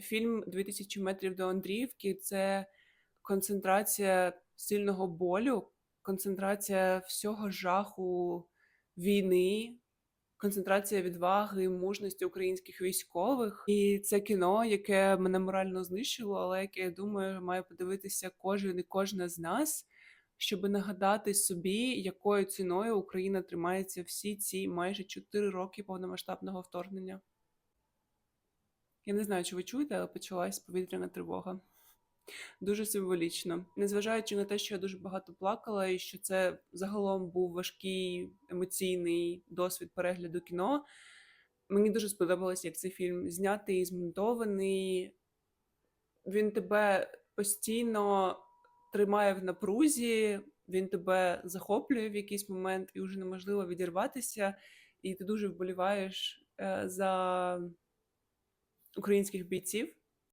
Фільм «2000 метрів до Андріївки це концентрація сильного болю, концентрація всього жаху війни, концентрація відваги і мужності українських військових. І це кіно, яке мене морально знищило, але яке, я думаю, має подивитися кожен і кожна з нас, щоб нагадати собі, якою ціною Україна тримається всі ці майже 4 роки повномасштабного вторгнення. Я не знаю, чи ви чуєте, але почалась повітряна тривога. Дуже символічно. Незважаючи на те, що я дуже багато плакала, і що це загалом був важкий емоційний досвід перегляду кіно. Мені дуже сподобалось, як цей фільм знятий і змонтований. Він тебе постійно тримає в напрузі, він тебе захоплює в якийсь момент, і вже неможливо відірватися, і ти дуже вболіваєш е, за українських бійців.